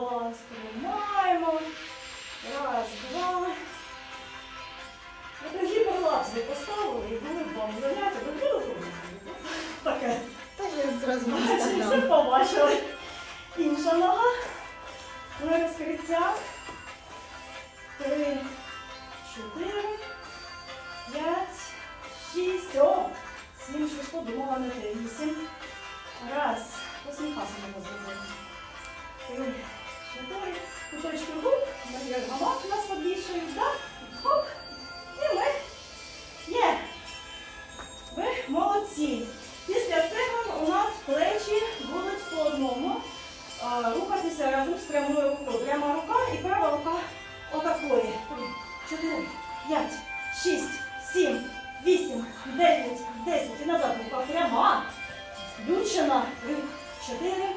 Баланс тримаємо. Раз, два. Гіперлапс ви поставили і були б вам заняття. Ви були зробити? Таке. Та я зразу Бачите, все побачили. Інша нога. На розкриття. Три, чотири, п'ять, шість. О! Сім, шість, подумала не те. Вісім. Раз. Посміхався на зробити. Три. Губ. Марія гамак у нас побільшують. Так? Хоп. І ми. Є. Ви молодці. Після цього у нас плечі будуть по одному рухатися разом з прямою рукою. Пряма рука і права рука отакої. Чотири, п'ять, шість, сім, вісім, дев'ять, десять. І назад рука пряма. Включена. Чотири,